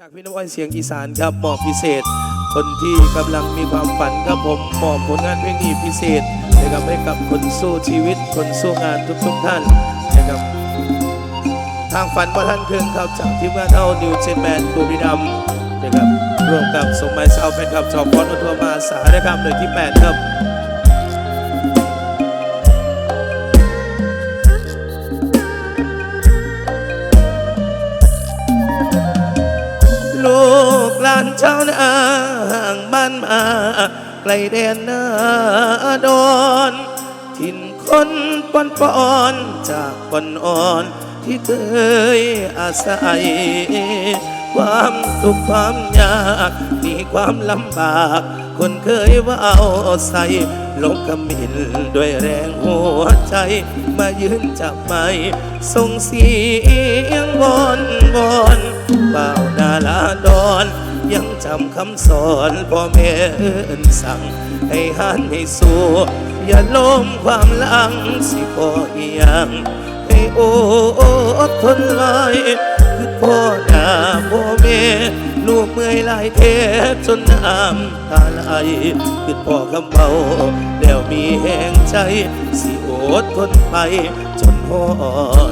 จากพี่น้ำอ้อยเสียงอีสานครับมอบพิเศษ คนที่กำลังมีความฝันครับผมมอบผลงานเพลงนี้พิเศษนะครับให้กับคนสู้ชีวิต คนสู้งานทุกๆท่านนะครับทางฝันประทันเคืองครับจากทีมงานเท่านิวเจนแมนบุรีรัมนะครับร่วมกับสมหมายสาวแฟนคลับจอมพอุทัวมาสารนะครับหน่วยที่ 8 ครับ ลูกหลานชาวนาห่างบ้านมาไกลแดนนาดอนถิ่นคนปอนปอนจากปอนอ่อนที่เคยอาศัย ความทุกข์ความยากมีความลำบาก คนเคยว่าเอาใส่ลงกำมินด้วยแรงหัวใจ มายืนจับไม้ส่งเสียงวอนวอนเบานาลาดอนยังจำคำสอนพ่อแม่เอินสั่ง ให้หันให้สู้อย่าล้มความหลังสิพออียงให้โอดทนไว้ พ่อหน้าพ่อแม่ลูกเมื่อยหลายเทจนน้ำตาไหลคือพ่อคำเบาแล้วมีแห่งใจ สิโอดทนไป จนหอ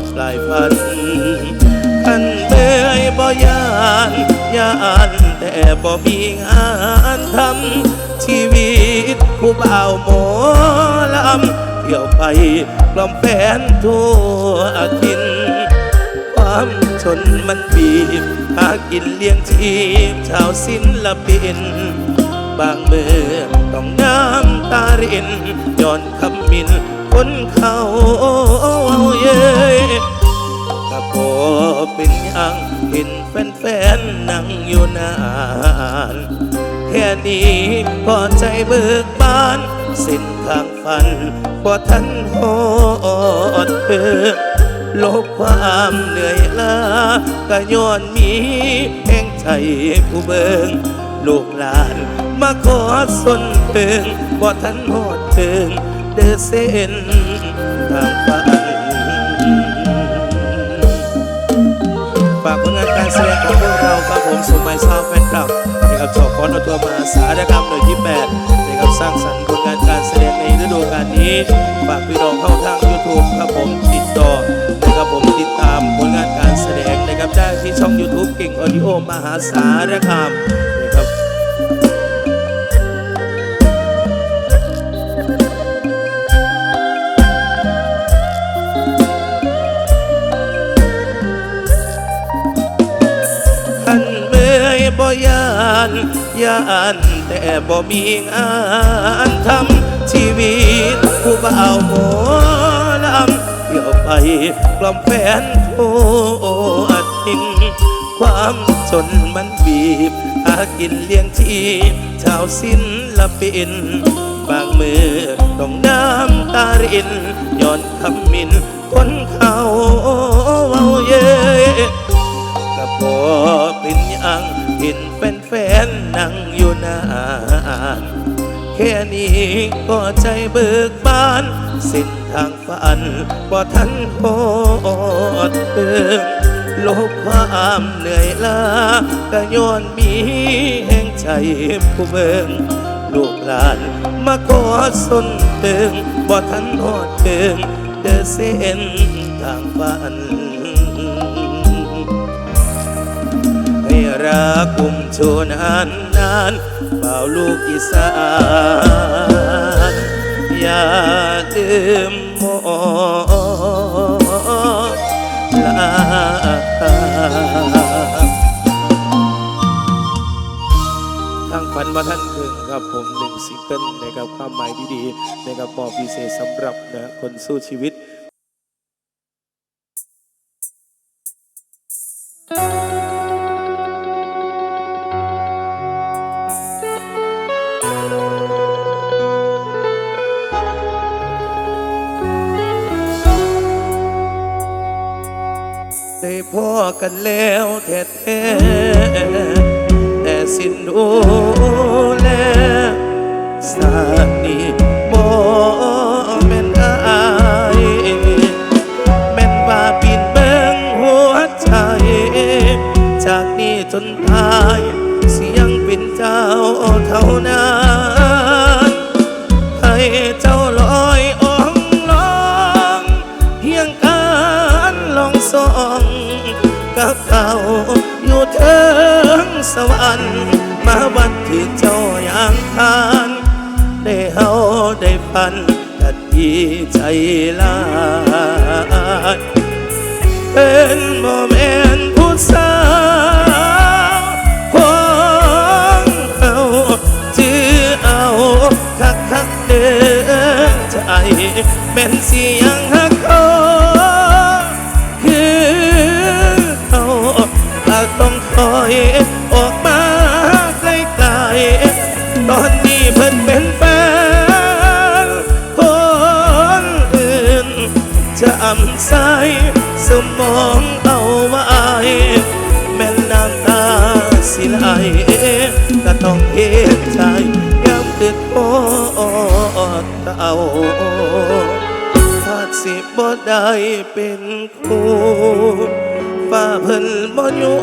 ดปลายฝันขันเบื่อยบ่ยานยานแต่บ่มีงานทำชีวิตผู้บ่าวหมอลำเที่ยวไปกล่อมแฟนทั่วทินามชนมันบีบหากินเลี้ยงชีพชาวศิลปิน บางเมื่อต้องน้ำตารินย้อนคำมินคนเขาเย้ยก็พอเป็นยังเห็นแฟนๆนั่งอยู่นานแค่นี้พอใจเบิกบานเส้นทางฝันบ่ทันหอดเปิก ลบความเหนื่อยล้าก็ย้อนมีแห่งใจผู้เบิงลูกหลานมาขอสนเพิงบ่ทันหอดเพิงเดินเส้นทางฝันฝากผลงานการแสดงของพวกเราครับผมสมัยชาวแฟนคลับ นะครับชอบฟอนเอาตัวมาสารกรรมหน่วยที่8นะครับสร้างสรรค์ผลงานการแสดงในฤดูกาลนี้ฝากพี่น้องเข้าทาง YouTube ครับผมติดต่อนะครับผมติดตามผลงานการแสดงนะครับได้ที่ช่อง YouTube เก่งออดิโอมหาสารคามานยานแต่บ่มีงานทำชีวิตผู้บ่าวหมอลำเที่ยวไปกล่อมแฟนทั่วทินความจนมันบีบหากินเลี้ยงชีพชาวศิลปินบางมือต้องน้ำตารินย้อนคำมินคนเขาเว้าเย้ยก็พอเป็นหยังเห็น นๆนั่งอยู่นานแค่นี้ก็ใจเบิกบานเส้นทางฝันบ่ทันหอดเติมโลกความเหนื่อยล้าก็ย้อนมีแห่งใจผู้เบิงลูกหลานมาขอสนเติงบ่ทันหอดเติงเดินเส้นทางฝัน ให้รักกุมโชนานนานเป่าลูกอีสานอย่าลืมมองลาทางฝันมาท่านคืนครับผมหนึ่งซิงเกิลนะครับความหมายดีๆนะครับมอบพิเศษสำหรับนะคนสู้ชีวิต พ่อกันแล้วแท้ๆแต่สิ้นดูแลสานีบ่แม่นอายแม่นว่าปิดเบิ่งหัวใจ จากนี้จนตาย ด้พันกัดทีใจลายเป็นโมเมนต์ผู้สาวของเอาจื้อเอาคักคักเด้อใจเป็นเสียำใสสมองเอาไว้แม่นน้ำตาสิไหลก็ต้องเห็นใจย้ำติดโอดเต่าถ้าสิบ่ได้เป็นครูฟ้าเพิ่นบ่อยู่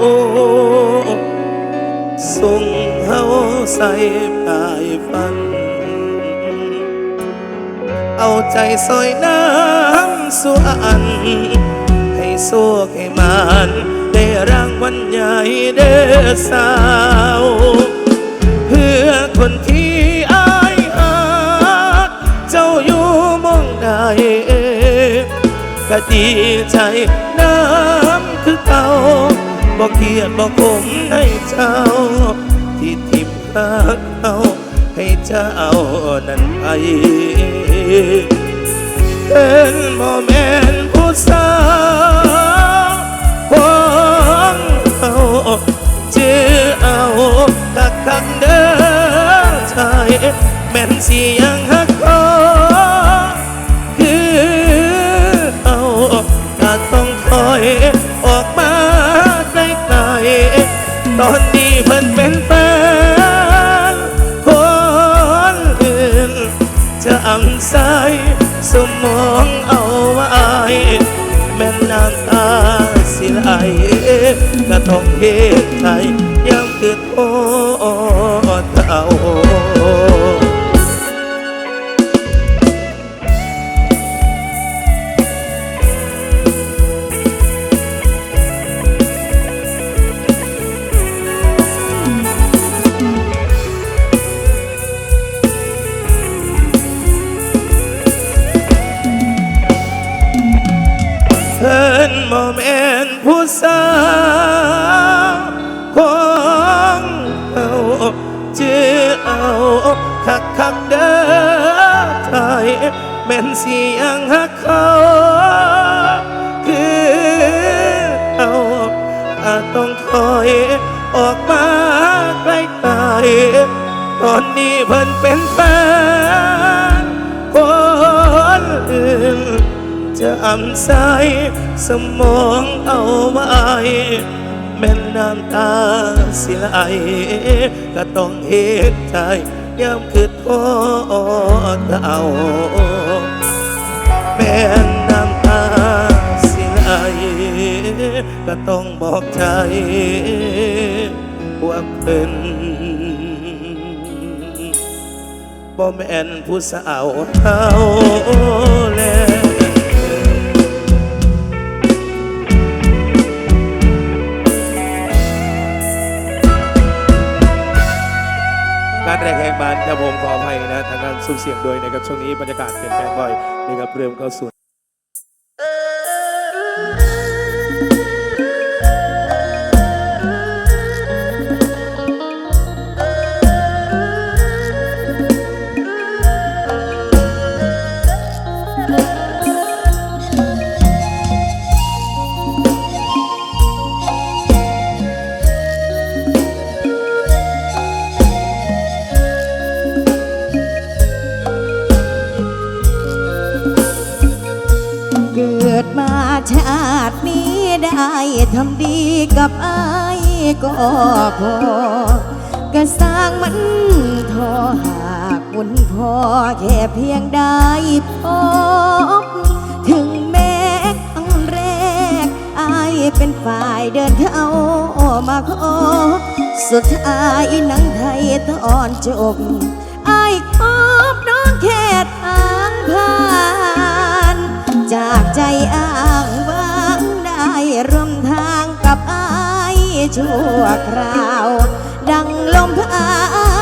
ส่งเฮาใส่ปลายฟัน เอาใจซอยน้ำ สุอันให้โซกให้มันได้รางวัลใหญ่เด้อสาว เพื่อคนที่อายหาเจ้าอยู่มองใดก็ดีใจน้ำคือเก่าบอกเกียดบอกผมให้เจ้า ที่ทิมรักเขาให้เจ้านั้นไป เป็นโมเมนต์ผู้สาวของเขาเจอเอาคักคักเด้อชายแม่นสียังฮักเขาคือเอาถ้าต้องคอยออกมาไกลๆตอนนี้เพิ่นเป็นแฟนคนอื่นจะอ่ำใสสม ก็ต้องเห็นใจยังคือโอ อาจต้องคอยออกมาไกลๆตอนนี้เพิ่นเป็นแฟนคนอื่น จะอ่ำใสสมองเอาไว้แม่นน้ำตาสิไหลก็ต้องเห็นใจย้ำคือโทษเอาแม่นน้ำตาสิไหล ก็ต้องบอกใจว่าเป็นบ่แม่นผู้สาวเฮาแล้วการแรกแห่งบานครับผมขออภัยนะทางการสุ่มเสียงด้วยนะครับช่วงนี้บรรยากาศเปลี่ยนแปลงบ่อยนี่ครับเริ่มเข้าสู่ กับอายก็พอก็สร้างมันทอหากคุณพ่อแค่เพียงได้พบถึงแม้ครั้งแรกอายเป็นฝ่ายเดินเข้ามาขอสุดท้ายหนังไทยตอนจบอายคบน้องแค่ทางผ่าน จากใจอ้างว้างได้ร่ ชั่วคราว ดังลมพั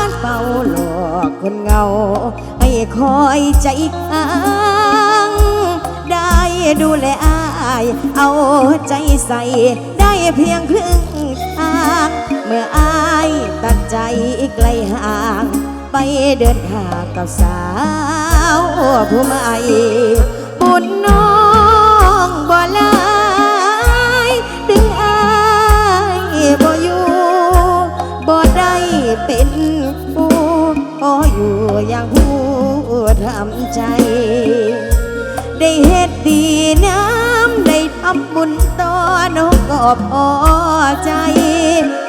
ดเป่าหลอกคนเงา ให้คอยใจค้างได้ดูแลอาย เอาใจใส่ได้เพียงครึ่งทาง เมื่ออายตัดใจไกลห่าง ไปเดินทางกับสาวผู้ใหม่บุญน้อง ได้เฮ็ดดีน้ำได้ทำบุญต่อน้องก็พอใจ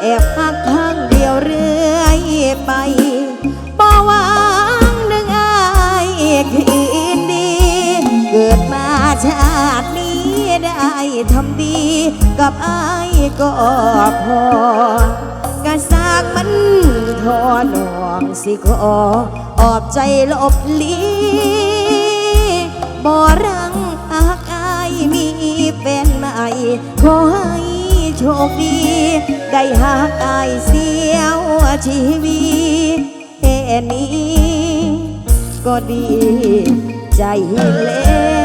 แอบพักข้างเดียวเรื่อยไปบ่หวังนึงอายคืนดี เกิดมาชาตินี้ได้ทำดี กับอายก็พอกระซากมันทอหนองสิขอออบใจลบลี บ่รังหากอายมีแฟนใหม่ ขอให้โชคดี ได้หากอายเสียวชีวีแค่นี้ก็ดีใจแล้ว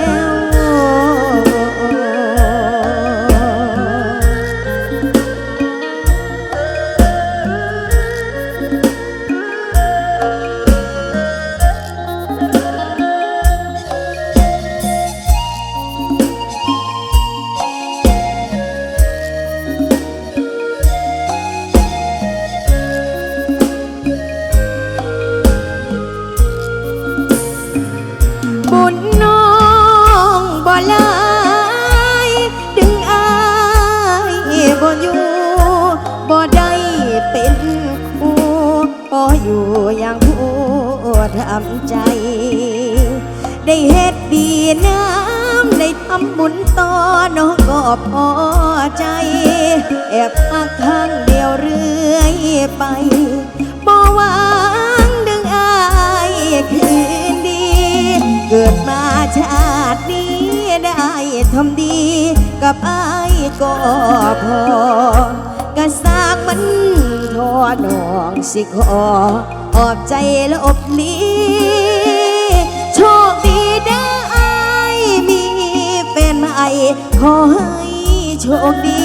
องสิขอออบใจและอบลีโชคดีได้อายมีแฟนใหม่ขอให้โชคดี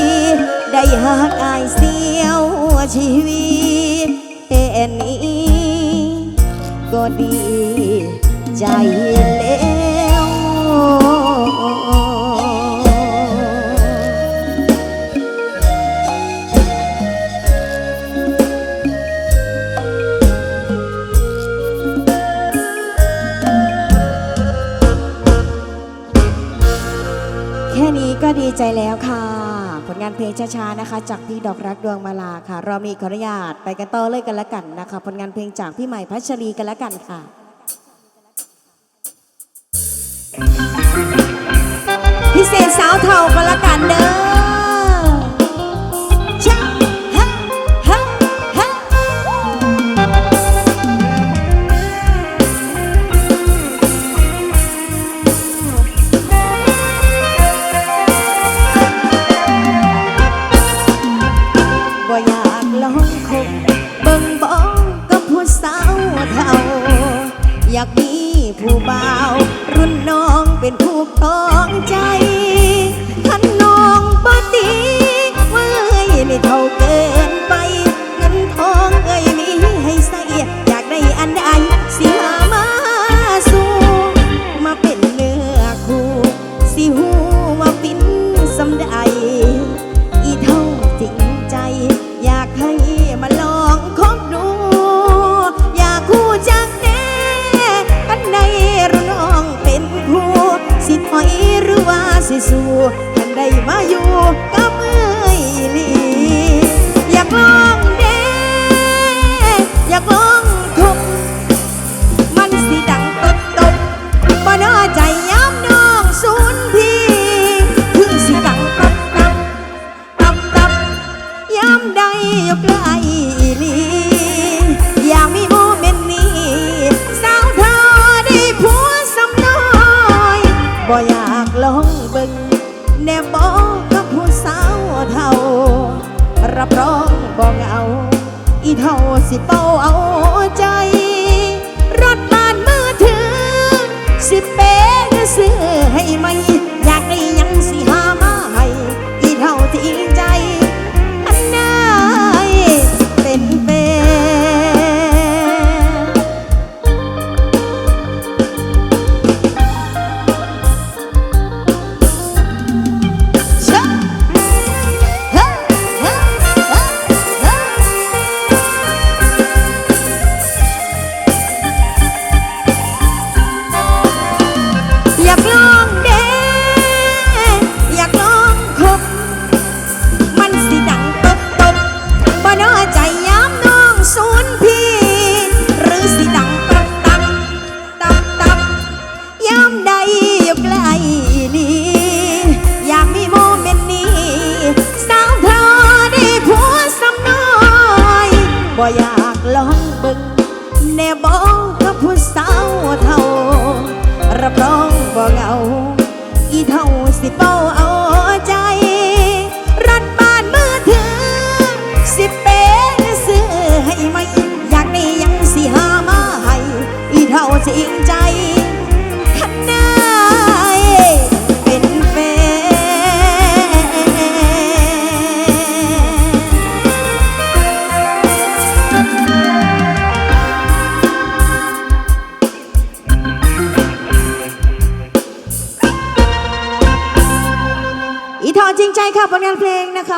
ได้หากอายเสียวชีวิตแค่นี้ ก็ดีใจแล้ ใจแล้วค่ะ ผลงานเพลงช้าๆนะคะ จากพี่ดอกรักดวงมาลาค่ะ รอบนี้ขออนุญาตไปกันต่อเลยกันละกันนะคะ ผลงานเพลงจากพี่ใหม่พัชรีกันละกันค่ะพิเศษสาวเทากันละกัน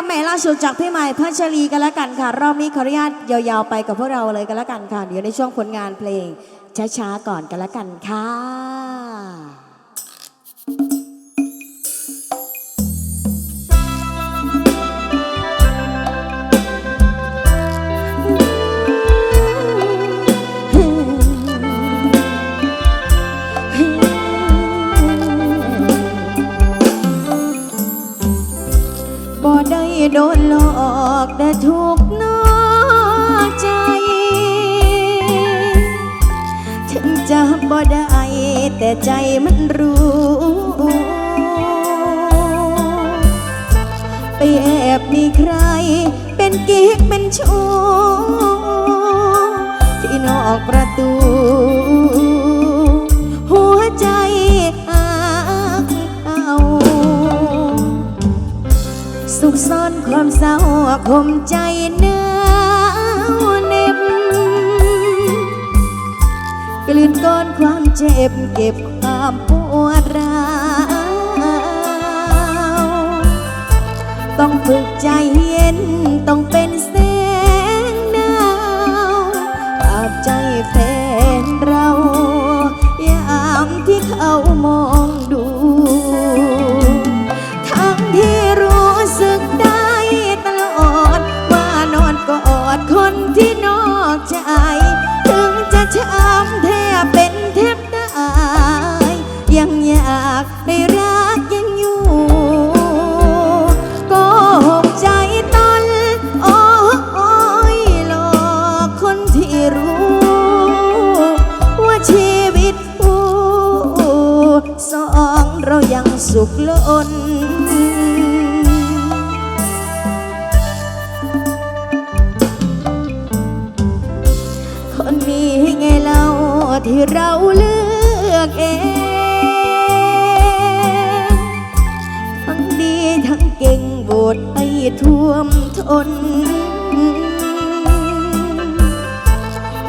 ลงนะคะแหม่ล่าสุดจากพี่ใหม่พัชรีกันละกันค่ะ รอบนี้ขออนุญาตยาวๆไปกับพวกเราเลยกันละกันค่ะ เดี๋ยวในช่วงผลงานเพลงช้าๆก่อนกันละกันค่ะ โดนหลอกแต่ถูกนอกใจ ถึงจะบ่ได้แต่ใจมันรู้ ไปแอบมีใคร เป็นกิ๊กเป็นชู้ที่นอกประตู กซ่อนความเศร้าคมใจเนาวเน็บกลืนก้อนความเจ็บเก็บความปวดร้าวต้องฝึกใจเย็นต้อง ดให้ท่วมทน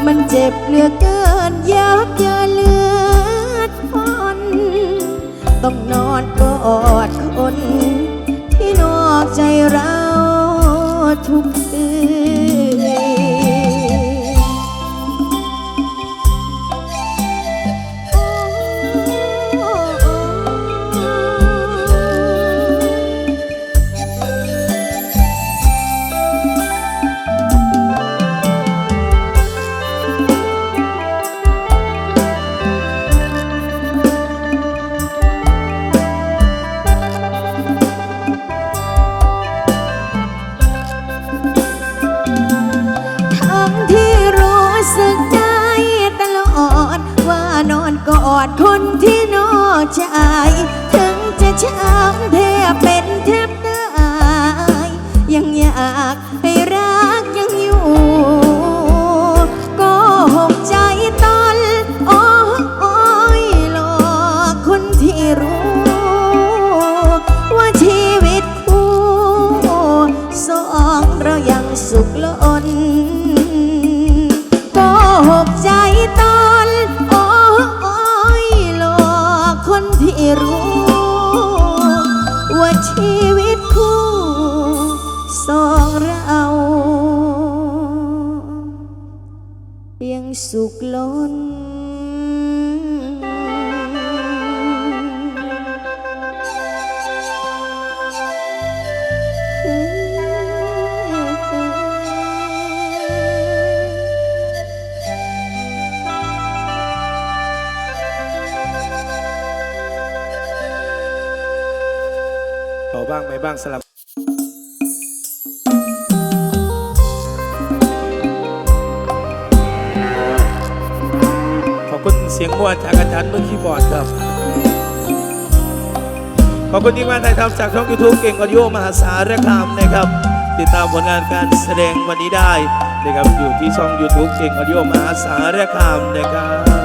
มันเจ็บเหลือเกินยับเยินเลือดทนต้องนอนกอดคน ที่นอกใจเราทุก ถึ บ้างไม่บ้างสลับขอบคุณเสียงมวลจากอาจารย์มือคีย์บอร์ดครับขอบคุณทีมงานไทยทำจากช่องยูทูบเก่งออดิโอมหาสารคามนะครับ ติดตามผลงานการแสดงวันนี้ได้นะครับอยู่ที่ช่อง YouTube เก่งออดิโอมหาสารคามนะครับ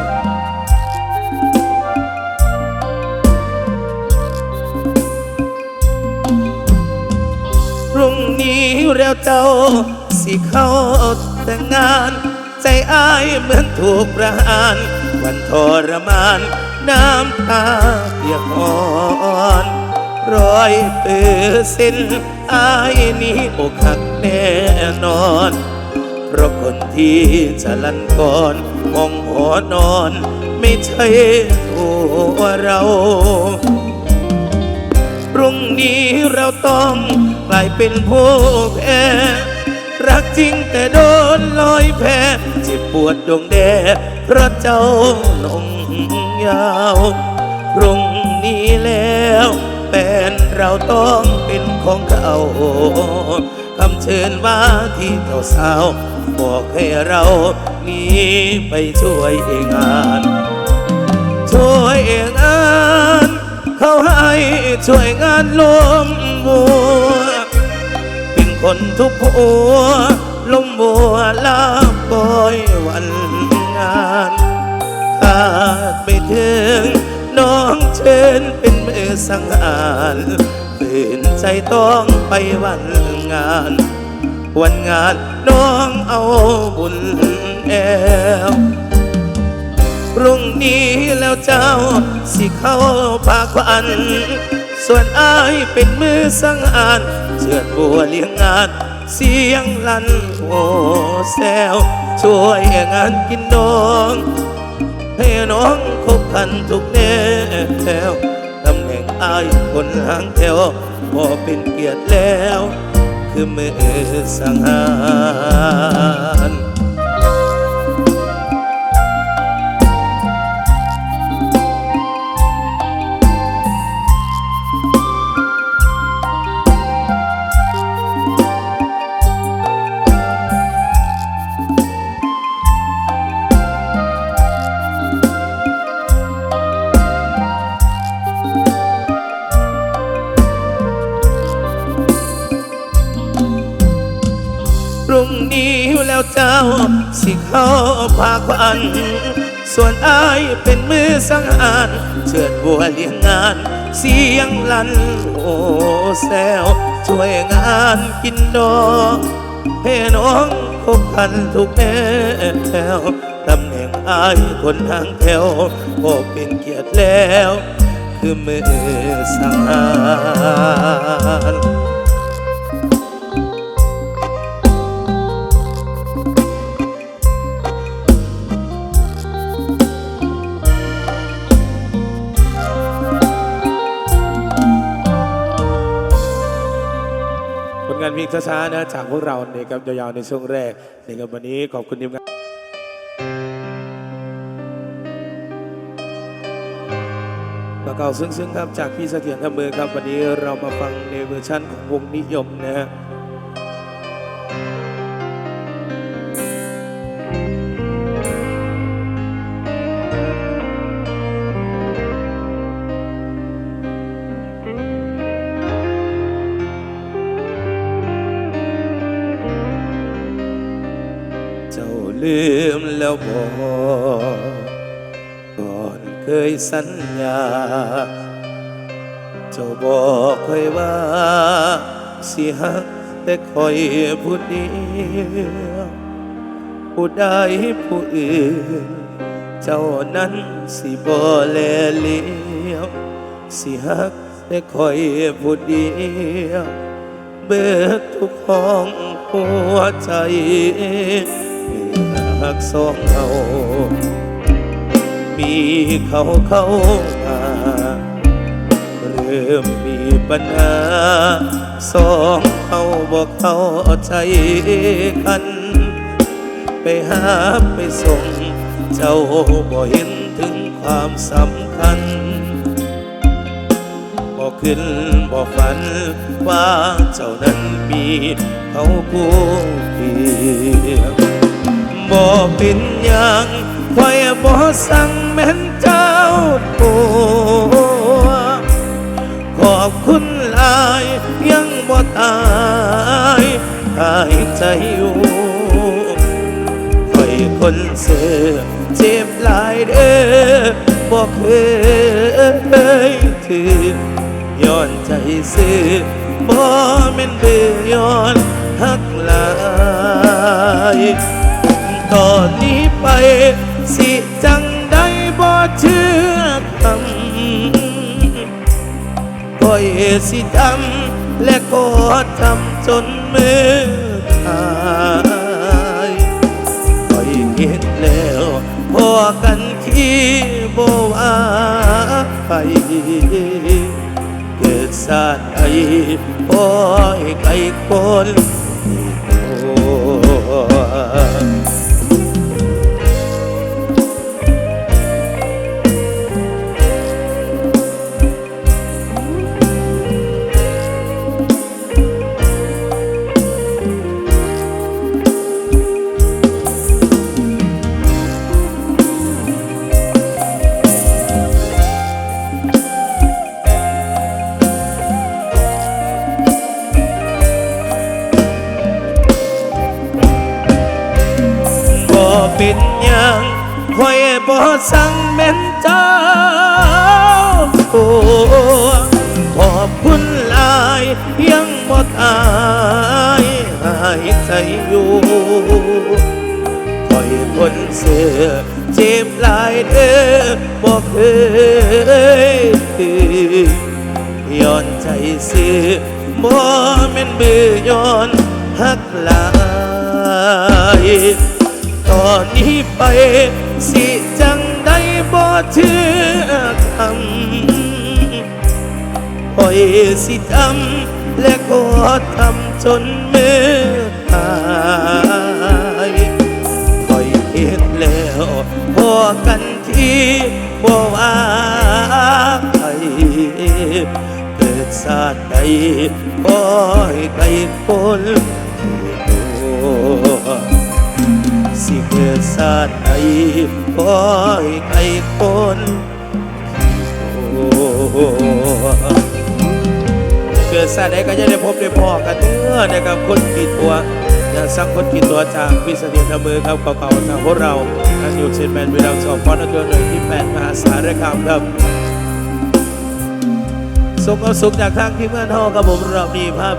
แล้วเจ้า สิเข้าแต่งงาน ใจอ้ายเหมือนถูกประหาร วันทรมาน น้ำตาเปียกอ่อนร้อยเปอร์เซ็นต์อายนี้อกหักแน่นอน เพราะคนที่จะลันก่อนมองหัวนอน ไม่ใช่ตัวเรา พรุ่งนี้เราต้อง กลายเป็นผู้แพ้รักจริงแต่โดนลอยแพ้เจ็บปวดดวงแดเพราะเจ้าหนงยาวพรุ่งนี้แล้วแฟนเราต้องเป็นของเขาคำเชิญว่าที่เจ้าสาว บอกให้เรานี้ไปช่วยงาน ช่วยงาน เขาให้ช่วยงานลมบัว คนทุกหัวลมบัวลาบอยวันงานขาดไม่ถึงน้องเชิญเป็นมือสังหารตื่นใจต้องไปวันงาน วันงานน้องเอาบุญแอวพรุ่งนี้แล้วเจ้าสิเข้าพาควัน ส่วนอายเป็นมือสังอาน เชือดบัวเลี้ยงงาน เสียงลั่นโอแซวช่วยงานกินน้องให้น้องคบคันทุกแนวตำแหน่งอายคนหางแถวพอเป็นเกียรติแล้ว คือมือสังหาร สิเข้าพาควัน ส่วนอายเป็นมือสังหารเชิดบัวเลี้ยงงาน เสียงลันโอ้แซวช่วยงานกินดอกให้น้องคบคันทุกแนวตำแหน่งอายคนทางแถวก็เป็นเกียรติแล้ว คือมือสังหารานเพลงช้าๆนะจากพวกเราเนี่ยครับยาวๆในช่วงแรกนี่ครับวันนี้ขอบคุณทีมงานมาเก่าซึ้งๆครับจากพี่เสถียรทำมือครับวันนี้เรามาฟังในเวอร์ชั่นของวงนิยมนะฮะ แล้วบอกก่อนเคยสัญญา เจ้าบอกเคยว่า สิหักแต่คอยผู้เดียวผู้ใดผู้อื่น เจ้านั้นสิบ่แลเลี้ยวสิฮักแต่คอยผู้เดียวเบิดทุกห้องหัวใจ หักสองเรามีเขาเข้ามาเริ่มมีปัญหาสองเขาบอกเข้าใจกัน ไปหาไปส่ง เจ้าบ่เห็นถึงความสำคัญบอกขึ้นบอกฝันว่าเจ้านั้นมีเขาผู้เพียง บอกเป็นอย่างคอยบ่สั่งแม่นเจ้าตัวขอบคุณหลายยังบ่ตายหายใจอยู่คอยคนเสือเจ็บหลายเด้อบอกเคยถือย้อนใจซื้อบ่แม่นเบื่อย้อนหักหลาย ตอนนี้ไป สิจังได้บ่เชื่อคำคอยสิทำและก็ทำจนมือขาดคอยคิดแล้วพอกันที่บ่ว่าไปเกิดศาสตร์ไอ้ปล่อยไกลคน หลายเด้อบ่เคยย้อนใจซื้อบ่แม่นเบื่อย้อนหักหลายตอนนี้ไปสิจังได้บ่เชื่อคำปล่อยสิทำและก็ทำจนมือหายคอยเห็นแล้วพอกัน บ่ว่าใครเกิดศาสตร์ใดขอให้ไกลคนที่ตัวสิเกิดศาสตร์ใดขอให้ใครคนเกิดศาสตร์ใดก็จะได้พบได้พอกันเนื้อนะครับคนกี่ตัว ตัวจากพิเศษอำเภอครับเก่าๆจากพวกเราอันอยู่เซนแมนวิลาสองพอนเกินหนึ่งที่แปดมหาสารคามครับสุขเอาสุขจากทางที่เมื่อนห้องกับผมเรามีภาพ